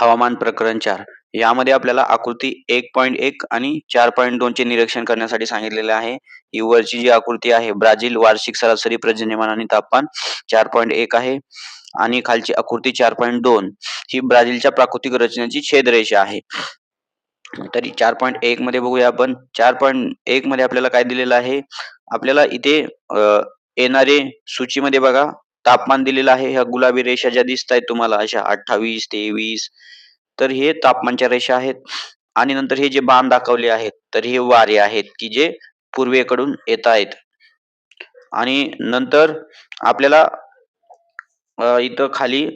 हवामान प्रकरण चार. यामध्ये आपल्याला आकृती एक पॉईंट एक आणि चार पॉईंट दोन चे निरीक्षण करण्यासाठी सांगितलेले आहे. ही वरची जी आकृती आहे ब्राझील वार्षिक सरासरी प्रजन्यमान आणि तापमान चार पॉईंट एक आहे आणि खालची आकृती चार पॉईंट दोन. ही ब्राझीलच्या प्राकृतिक रचनेची छेदरेषा आहे. तरी चार पॉईंट एक मध्ये बघूया आपण. चार पॉईंट एक मध्ये आपल्याला काय दिलेलं आहे? आपल्याला इथे येणारे सूचीमध्ये बघा. तापमान दिलेलं आहे. ह्या गुलाबी रेषा ज्या दिसत आहेत तुम्हाला अशा अठ्ठावीस तेवीस तर हे तापमानच्या रेषा आहेत. आणि नंतर हे जे बाण दाखवले आहेत तर हे वारे आहेत की जे पूर्वेकडून येत आहेत आणि नंतर आपल्याला इथं खाली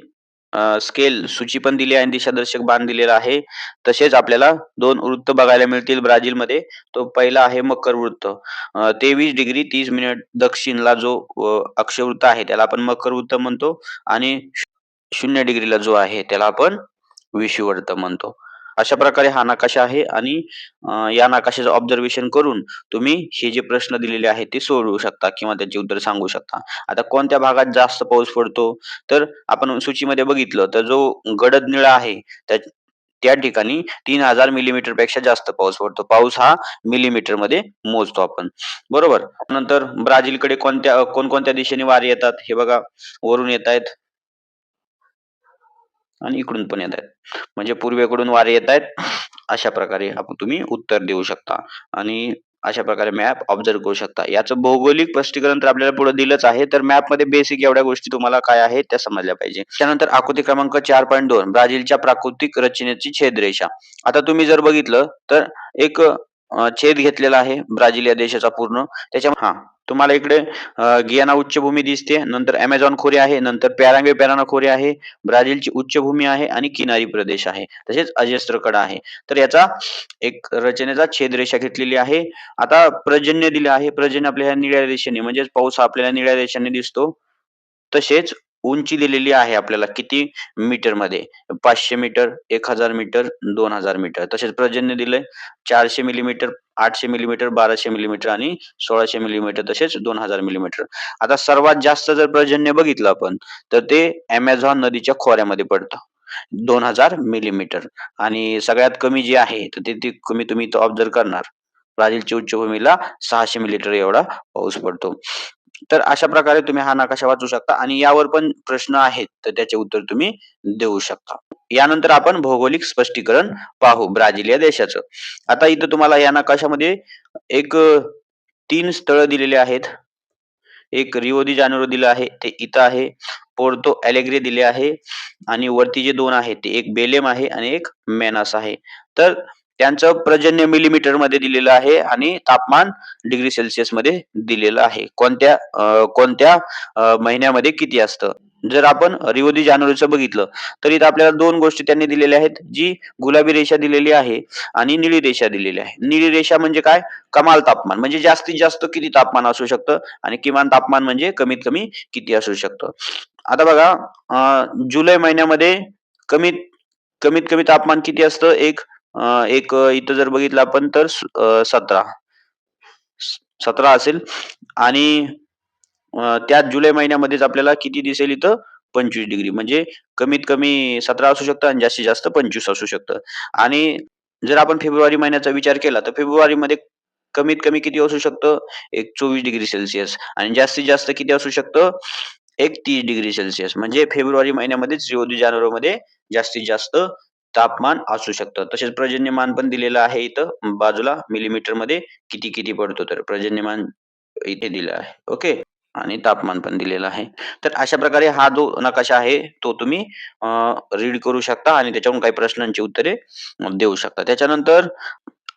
स्केल सूची पण दिली आहे आणि दिशादर्शक बाण दिलेला आहे. तसेच आपल्याला दोन वृत्त बघायला मिळतील ब्राझीलमध्ये. तो पहिला आहे मकर वृत्त. तेवीस डिग्री तीस मिनिट दक्षिणला जो अ, अक्षवृत्त आहे त्याला आपण मकर वृत्त म्हणतो. आणि शून्य डिग्रीला जो आहे त्याला आपण विषुववृत्त म्हणतो. अशा प्रकारे हा नकाशा आहे आणि या नकाशाचं ऑब्झर्वेशन करून तुम्ही हे जे प्रश्न दिलेले आहेत ते सोडवू शकता किंवा त्याचे उत्तर सांगू शकता. आता कोणत्या भागात जास्त पाऊस पडतो? तर आपण सूचीमध्ये बघितलं तर जो गडद निळा आहे त्या त्या ठिकाणी तीन हजार मिलीमीटरपेक्षा जास्त पाऊस पडतो. पाऊस हा मिलीमीटरमध्ये मोजतो आपण. बरोबर? नंतर ब्राझीलकडे कोणत्या कोणकोणत्या दिशेने वारे येतात? हे बघा वरून येत आहेत आणि इकडून पण येत आहेत म्हणजे पूर्वेकडून वारे येत आहेत अशा प्रकारे आपण तुम्ही उत्तर देऊ शकता. आणि अशा प्रकारे मॅप ऑब्झर्व करू शकता. याचं भौगोलिक स्पष्टीकरण तर आपल्याला पुढे दिलंच आहे तर मॅपमध्ये बेसिक एवढ्या गोष्टी तुम्हाला काय आहे त्या समजल्या पाहिजे. त्यानंतर आकृती क्रमांक चार पॉईंट दोन ब्राझीलच्या प्राकृतिक रचनेची छेदरेषा. आता तुम्ही जर बघितलं तर एक छेद घेतलेला आहे ब्राझील या देशाचा पूर्ण. त्याच्या हा तुम्हाला इकडे गियाना उच्चभूमी दिसते नंतर अमेझॉन खोरे आहे नंतर पॅरांगे पॅराना खोरे आहे ब्राझीलची उच्चभूमी आहे आणि किनारी प्रदेश आहे. तसेच अजस्त्र कडा आहे. तर याचा एक रचनेचा छेद रेषा घेतलेली आहे. आता पर्जन्य दिले आहे. पर्जन्य आपल्या ह्या निळ्या रेषेने म्हणजेच पाऊस आपल्याला निळ्या रेषेने दिसतो. तसेच उंची दिलेली आहे आपल्याला किती मीटरमध्ये? पाचशे मीटर एक हजार मीटर दोन हजार मीटर तसेच पर्जन्य दिलंय चारशे मिलीमीटर आठशे मिलीमीटर बाराशे मिलीमीटर आणि सोळाशे मिलीमीटर तसेच दोन हजार मिलीमीटर आता सर्वात जास्त जर पर्जन्य बघितलं आपण तर ते अमेझॉन नदीच्या खोऱ्यामध्ये पडतं. दोन हजार मिलीमीटर आणि सगळ्यात कमी जे आहे तर ते ती कमी तुम्ही इथं ऑब्झर्व करणार. ब्राझीलच्या उच्चभूमीला सहाशे मिलीमीटर एवढा पाऊस पडतो. तर अशा प्रकारे तुम्ही हा नकाशा वाचू शकता आणि यावर पण प्रश्न आहेत तर त्याचे उत्तर तुम्ही देऊ शकता. यानंतर आपण भौगोलिक स्पष्टीकरण पाहू ब्राझील या देशाचं. आता इथं तुम्हाला या नकाशामध्ये एक तीन स्थळ दिलेले आहेत. एक रिओ दी जानेरो दिलं आहे ते इथं आहे. पोर्तो अलेग्रे दिले आहे. आणि वरती जे दोन आहेत ते एक बेलेम आहे आणि एक मेनास आहे. तर त्यांचं पर्जन्य मिलीमीटरमध्ये दिलेलं आहे आणि तापमान डिग्री सेल्सिअसमध्ये दिलेलं आहे. कोणत्या कोणत्या महिन्यामध्ये किती असतं? जर आपण रिओदी जानेवारीचं बघितलं तर इथं आपल्याला दोन गोष्टी त्यांनी दिलेल्या आहेत. जी गुलाबी रेषा दिलेली आहे आणि निळी रेषा दिलेली आहे. निळी रेषा म्हणजे काय? कमाल तापमान. म्हणजे जास्तीत जास्त किती तापमान असू शकतं आणि किमान तापमान म्हणजे कमीत कमी किती असू शकतं. आता बघा जुलै महिन्यामध्ये कमीत कमीत कमी तापमान किती असतं? एक एक इथं जर बघितलं आपण तर सतरा. सतरा असेल. आणि त्यात जुलै महिन्यामध्येच आपल्याला किती दिसेल इथं? पंचवीस डिग्री. म्हणजे कमीत कमी सतरा असू शकतं आणि जास्तीत जास्त पंचवीस असू शकतं. आणि जर आपण फेब्रुवारी महिन्याचा विचार केला तर फेब्रुवारी मध्ये कमीत कमी किती असू शकतं? एक चोवीस डिग्री सेल्सिअस. आणि जास्तीत जास्त किती असू शकतं? एक तीस डिग्री सेल्सिअस. म्हणजे फेब्रुवारी महिन्यामध्येच रिओ जानेवारीमध्ये जास्तीत जास्त तापमान असू शकतं. तसेच पर्जन्यमान पण दिलेलं आहे इथं. बाजूला मिलीमीटरमध्ये किती किती पडतो तर पर्जन्यमान इथे दिलं आहे. ओके? आणि तापमान पण दिलेलं आहे. तर अशा प्रकारे हा जो नकाशा आहे तो तुम्ही रीड करू शकता आणि त्याच्यावरून काही प्रश्नांची उत्तरे देऊ शकता. त्याच्यानंतर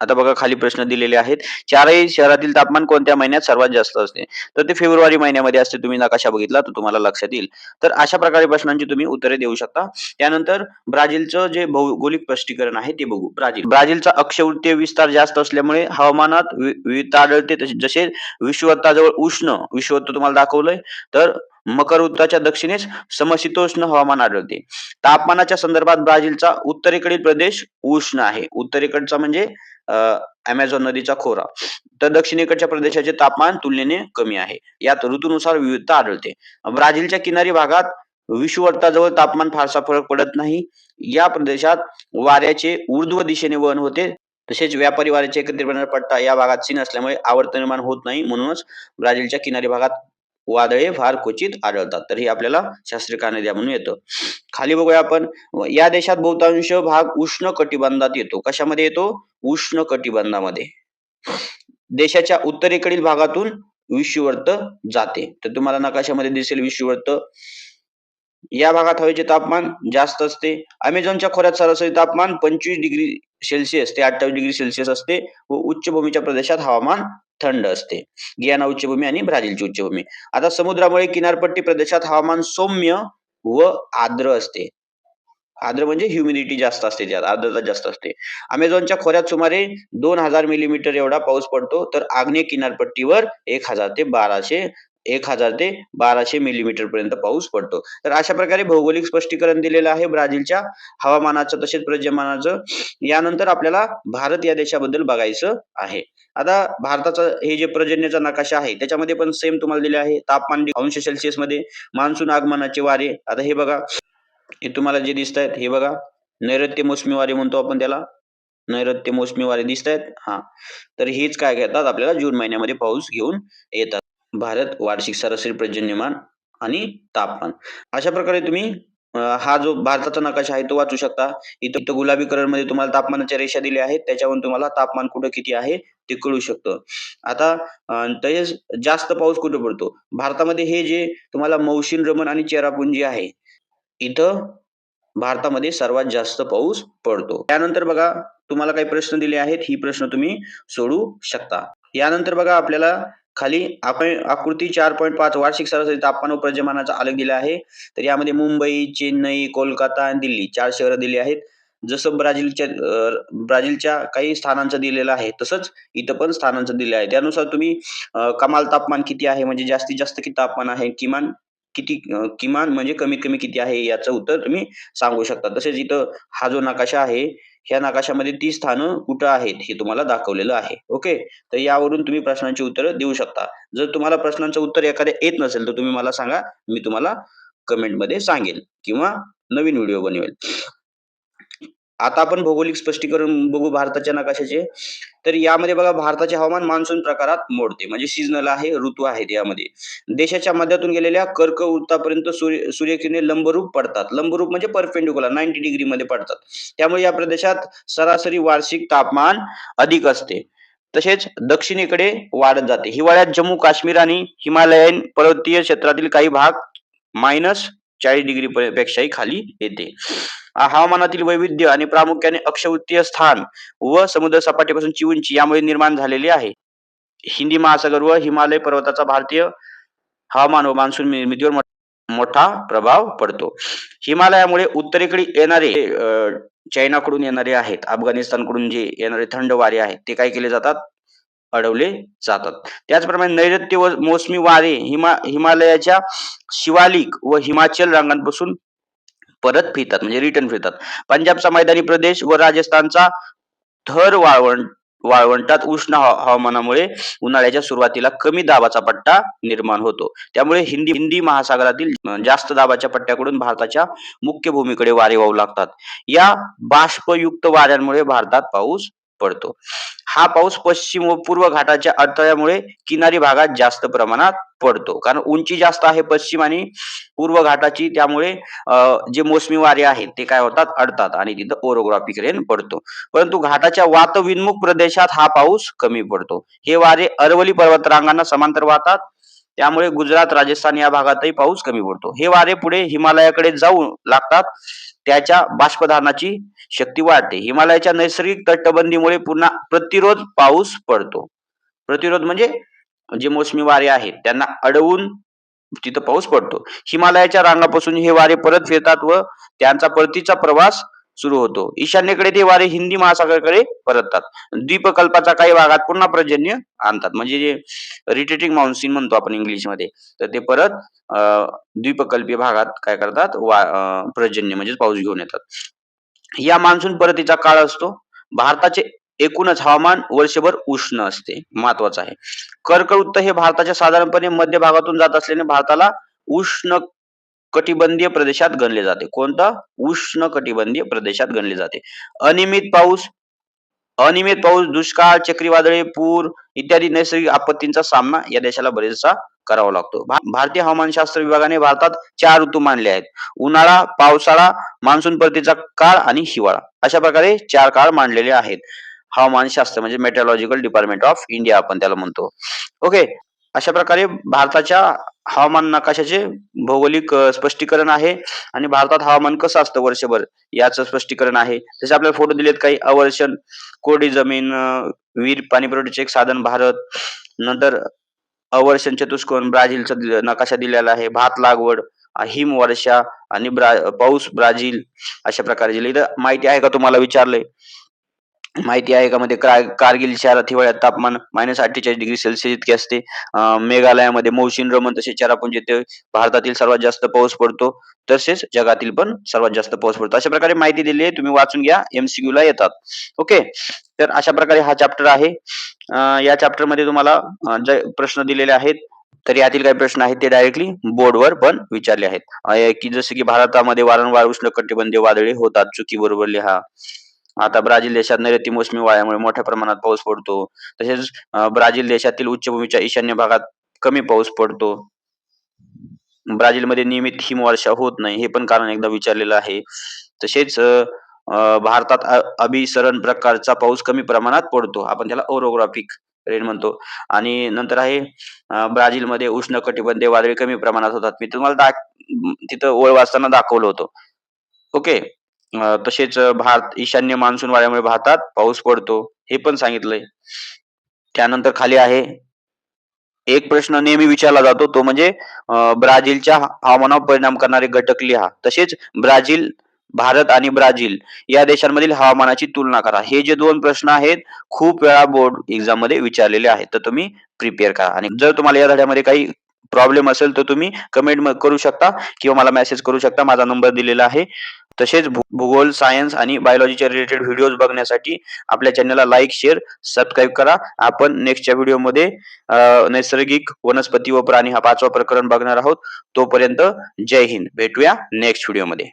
आता बघा खाली प्रश्न दिलेले आहेत. चारही शहरातील तापमान कोणत्या महिन्यात सर्वात जास्त असते? तर ते फेब्रुवारी महिन्यामध्ये असते. तुम्ही नकाशा बघितला तर तुम्हाला लक्षात येईल. तर अशा प्रकारे प्रश्नांची तुम्ही उत्तरे देऊ शकता. त्यानंतर ब्राझीलचं जे भौगोलिक स्पष्टीकरण आहे ते बघू. ब्राझील. ब्राझीलचा अक्षवृत्तीय विस्तार जास्त असल्यामुळे हवामानात विविधता आढळते तसे- जसे विश्वत्ताजवळ उष्ण विषुवत्त तुम्हाला दाखवलंय. तर मकर वृत्ताच्या दक्षिणेस समशीतोष्ण हवामान आढळते. तापमानाच्या संदर्भात ब्राझीलचा उत्तरेकडील प्रदेश उष्ण आहे. उत्तरेकडचा म्हणजे अमेझॉन नदीचा खोरा. तर दक्षिणेकडच्या प्रदेशाचे तापमान तुलनेने कमी आहे. यात ऋतूनुसार विविधता आढळते. ब्राझीलच्या किनारी भागात विषुवर्ताजवळ तापमान फारसा फरक पडत नाही. या प्रदेशात वाऱ्याचे ऊर्ध्व दिशेने वहन होते. तसेच व्यापारी वाऱ्याचे एकत्रित पट्टा या भागात सीन असल्यामुळे आवर्त निर्माण होत नाही. म्हणूनच ब्राझीलच्या किनारी भागात वादळे फार क्वचित आढळतात. तर हे आपल्याला शास्त्रीय कारणे द्या म्हणून येतं. खाली बघूया आपण. या देशात बहुतांश भाग उष्ण कटिबंधात येतो. कशामध्ये येतो? उष्ण कटिबंधामध्ये. देशाच्या उत्तरेकडील भागातून विषुवर्त जाते. तर तुम्हाला नकाशामध्ये दिसेल विषुवर्त या भागात हवेचे तापमान जास्त असते. अमेझॉनच्या खोऱ्यात सरासरी तापमान पंचवीस डिग्री सेल्सिअस ते अठ्ठावीस डिग्री सेल्सिअस असते व उच्चभूमीच्या प्रदेशात हवामान थंड असते. गियाना उच्चभूमी आणि ब्राझीलची उच्चभूमी आता समुद्रामुळे किनारपट्टी प्रदेशात हवामान सौम्य व आर्द्र असते. आर्द्र म्हणजे ह्युमिडिटी जास्त असते त्यात आर्द्रता जास्त असते. अमेझॉनच्या खोऱ्यात सुमारे दोन हजार मिलीमीटर एवढा पाऊस पडतो तर आग्नेय किनारपट्टीवर एक हजार ते बाराशे एक हजार ते बाराशे मिलीमीटर पर्यंत पाऊस पडतो. तर अशा प्रकारे भौगोलिक स्पष्टीकरण दिलेलं आहे ब्राझीलच्या हवामानाचं तसेच प्रजमानाचं यानंतर आपल्याला भारत या देशाबद्दल बघायचं आहे. आता भारताचा हे जे पर्जन्याचा नकाशा आहे त्याच्यामध्ये पण सेम तुम्हाला दिले आहे तापमान अंश सेल्सिअसमध्ये मान्सून आगमनाचे वारे. आता हे बघा हे तुम्हाला जे दिसत आहेत हे बघा नैऋत्य मोसमी वारे म्हणतो आपण त्याला. नैऋत्य मोसमी वारे दिसत आहेत हा. तर हेच काय घेतात आपल्याला जून महिन्यामध्ये पाऊस घेऊन येतात. भारत वार्षिक सरासरी पर्जन्यमान आणि तापमान. अशा प्रकारे तुम्ही हा जो भारताचा नकाशा आहे तो वाचू शकता. इथं इथं गुलाबी कलरमध्ये तुम्हाला तापमानाच्या रेषा दिल्या आहेत. त्याच्यावरून तुम्हाला तापमान कुठं किती आहे ते कळू शकतं. आता तसेच जास्त पाऊस कुठे पडतो? भारतामध्ये हे जे तुम्हाला मौशिन रमन आणि चेरापुंजी आहे इथं भारतामध्ये सर्वात जास्त पाऊस पडतो. त्यानंतर बघा तुम्हाला काही प्रश्न दिले आहेत. ही प्रश्न तुम्ही सोडू शकता. यानंतर बघा आपल्याला खाली आपण आकृती चार पॉईंट पाच वार्षिक सरासरी तापमान व प्रजमानाचा आलेख दिला आहे. तर यामध्ये मुंबई चेन्नई कोलकाता आणि दिल्ली चार शहरं दिली आहेत. जसं ब्राझीलच्या ब्राझीलच्या काही स्थानांचं दिलेलं आहे तसंच इथं पण स्थानांचं दिलं आहे. त्यानुसार तुम्ही कमाल तापमान किती आहे? म्हणजे जास्तीत जास्त किती तापमान आहे? किमान किती किमान म्हणजे कमीत कमी किती आहे? याचं उत्तर तुम्ही सांगू शकता. तसेच इथं हा जो नकाशा आहे ह्या नकाशामध्ये ती स्थानं कुठं आहेत हे तुम्हाला दाखवलेलं आहे. ओके? तर यावरून तुम्ही प्रश्नांची उत्तरं देऊ शकता. जर तुम्हाला प्रश्नांचं उत्तर एखाद्या येत नसेल तर तुम्ही मला सांगा. मी तुम्हाला कमेंटमध्ये सांगेल किंवा नवीन व्हिडिओ बनवेल. आता आपण भौगोलिक स्पष्टीकरण बघू भारताच्या नकाशाचे. तर यामध्ये बघा भारताचे हवामान मान्सून प्रकारात मोडते. म्हणजे सीझनल आहे ऋतू आहेत यामध्ये. देशाच्या मध्यातून गेलेल्या कर्क वृत्तापर्यंत सूर्य सूर्यकिरणे लंबरूप पडतात. लंबरूप म्हणजे परपेंडिक्युलर नाईन्टी डिग्री मध्ये पडतात. त्यामुळे या प्रदेशात सरासरी वार्षिक तापमान अधिक असते. तसेच दक्षिणेकडे वाढत जाते. हिवाळ्यात जम्मू काश्मीर आणि हिमालयन पर्वतीय क्षेत्रातील काही भाग मायनस चाळीस डिग्री पेक्षाही खाली येते. हवामानातील वैविध्य आणि प्रामुख्याने अक्षवृत्तीय स्थान व समुद्र सपाटीपासूनची उंची यामुळे निर्माण झालेली आहे. हिंदी महासागर व हिमालय पर्वताचा भारतीय हवामान व मान्सून निर्मितीवर मोठा प्रभाव पडतो. हिमालयामुळे उत्तरेकडे येणारे अं, चायनाकडून येणारे आहेत. अफगाणिस्तानकडून जे येणारे थंड वारे आहेत ते काय केले जातात? अडवले जातात. त्याचप्रमाणे नैऋत्य व मोसमी वारे हिमा हिमालयाच्या शिवालिक व हिमाचल रांगांपासून परत फिरतात म्हणजे रिटर्न फिरतात. पंजाबचा मैदानी प्रदेश व राजस्थानचा थर वाळवंट वाळवंटात उष्ण हवा- हवामानामुळे उन्हाळ्याच्या सुरुवातीला कमी दाबाचा पट्टा निर्माण होतो. त्यामुळे हिंदी हिंदी महासागरातील जास्त दाबाच्या पट्ट्याकडून भारताच्या मुख्य भूमीकडे वारे वाहू लागतात. या बाष्पयुक्त वाऱ्यांमुळे भारतात पाऊस पडतो. हा पाऊस पश्चिम व पूर्व घाटाच्या अडथळ्यामुळे किनारी भागात जास्त प्रमाणात पडतो. कारण उंची जास्त आहे पश्चिम आणि पूर्व घाटाची त्यामुळे जे मोसमी वारे आहेत ते काय होतात? अडतात आणि तिथं ओरोग्राफिक रेन पडतो. परंतु घाटाच्या वातविन्मुख प्रदेशात हा पाऊस कमी पडतो. हे वारे अरवली पर्वतरांगांना समांतर वाहतात. त्यामुळे गुजरात राजस्थान या भागातही पाऊस कमी पडतो. हे वारे पुढे हिमालयाकडे जाऊ लागतात. त्याच्या बाष्पधारणाची शक्ती वाढते. हिमालयाच्या नैसर्गिक तटबंदीमुळे पुन्हा प्रतिरोध पाऊस पडतो. प्रतिरोध म्हणजे जे मोसमी वारे आहेत त्यांना अडवून तिथं पाऊस पडतो. हिमालयाच्या रांगापासून हे वारे परत फिरतात व त्यांचा परतीचा प्रवास सुरू होतो. ईशान्येकडे ते वारे हिंदी महासागराकडे परततात. द्वीपकल्पाच्या काही भागात पुन्हा पर्जन्य आणतात. म्हणजे जे रिटेटिंग मान्सून म्हणतो आपण इंग्लिशमध्ये तर ते परत अं, द्वीपकल्पीय भागात काय करतात? वा अं, पर्जन्य म्हणजे पाऊस घेऊन येतात. या मान्सून परतीचा काळ असतो. भारताचे एकूणच हवामान वर्षभर उष्ण असते. महत्वाचं आहे. कर्कवृत्त हे भारताच्या साधारणपणे मध्य भागातून जात असल्याने भारताला उष्ण कटिबंधीय प्रदेशात गणले जाते. कोणता? उष्ण कटिबंधीय प्रदेशात गणले जाते. अनियमित पाऊस अनियमित पाऊस दुष्काळ चक्रीवादळे पूर इत्यादी नैसर्गिक आपत्तींचा सामना या देशाला बरेचसा करावा लागतो. भारतीय हवामानशास्त्र विभागाने भारतात चार ऋतू मानले आहेत. उन्हाळा पावसाळा मान्सून परतीचा काळ आणि हिवाळा. अशा प्रकारे चार काळ मांडलेले आहेत. हवामानशास्त्र म्हणजे मेट्रोलॉजिकल डिपार्टमेंट ऑफ इंडिया आपण त्याला म्हणतो. ओके अशा प्रकारे भारताच्या हवामान नकाशाचे भौगोलिक स्पष्टीकरण आहे आणि भारतात हवामान कसं असतं वर्षभर याचं स्पष्टीकरण आहे. जसे आपल्याला फोटो दिलेत काही अवर्षण कोरडी जमीन वीर विहीर पाणी पुरवठ्याचे एक साधन भारत नंतर अवर्षण चतुष्कोन ब्राझीलचा नकाशा दिलेला आहे भात लागवड हिम वर्षा आणि ब्रा पाऊस ब्राझील अशा प्रकारे दिले. इथं माहिती आहे का तुम्हाला? विचारलंय. माहिती आहे का? मध्ये कारगिल शहरात हिवाळ्यात तापमान मायनस अठ्ठेचाळीस डिग्री सेल्सिअस इतके असते. मेघालयामध्ये मौसिन रमन तसेच चेरापुंजी येथे भारतातील सर्वात जास्त पाऊस पडतो. तसेच जगातील पण सर्वात जास्त पाऊस पडतो. अशा प्रकारे माहिती दिली आहे. तुम्ही वाचून घ्या. एमसीक्यू ला येतात. ओके तर अशा प्रकारे हा चॅप्टर आहे. या चॅप्टरमध्ये तुम्हाला जे प्रश्न दिलेले आहेत तर यातील काही प्रश्न आहेत ते डायरेक्टली बोर्डवर पण विचारले आहेत. की जसे की भारतामध्ये वारंवार उष्ण कटिबंधीय वादळे होतात. चुकी बरोबर लिहा. आता ब्राझील देशात नैऋत्य मोसमी वाऱ्यामुळे मोठ्या प्रमाणात पाऊस पडतो. तसेच ब्राझील देशातील उच्चभूमीच्या ईशान्य भागात कमी पाऊस पडतो. ब्राझीलमध्ये नियमित हिमवर्षा होत नाही हे पण कारण एकदा विचारलेलं आहे. तसेच भारतात अभिसरण प्रकारचा पाऊस कमी प्रमाणात पडतो. आपण त्याला ओरोग्राफिक रेन म्हणतो. आणि नंतर आहे ब्राझीलमध्ये उष्ण कटिबंधीय वादळी कमी प्रमाणात होतात. मी तुम्हाला दाख तिथं ओळ वाचताना दाखवलं होतं. ओके? तसेच भारत ईशान्य मान्सून वाऱ्यामुळे भारतात पाऊस पडतो हे पण सांगितलंय. त्यानंतर खाली आहे एक प्रश्न नेहमी विचारला जातो तो म्हणजे ब्राझीलच्या हवामानावर परिणाम करणारे घटक लिहा. तसेच ब्राझील भारत आणि ब्राझील या देशांमधील हवामानाची तुलना करा. हे जे दोन प्रश्न आहेत खूप वेळा बोर्ड एक्झाममध्ये विचारलेले आहेत. तर तुम्ही प्रिपेअर करा. आणि जर तुम्हाला या धड्यामध्ये काही प्रॉब्लेम असेल तर तुम्ही कमेंट करू शकता किंवा मला मेसेज करू शकता. माझा नंबर दिलेला आहे. तसेच भूगोल सायन्स आणि बायोलॉजीच्या रिलेटेड व्हिडिओज बघण्यासाठी आपल्या चॅनलला लाईक शेअर सबस्क्राईब करा. आपण नेक्स्टच्या व्हिडिओमध्ये नैसर्गिक वनस्पती व प्राणी हा पाचवा प्रकरण बघणार आहोत. तोपर्यंत जय हिंद. भेटूया नेक्स्ट व्हिडिओमध्ये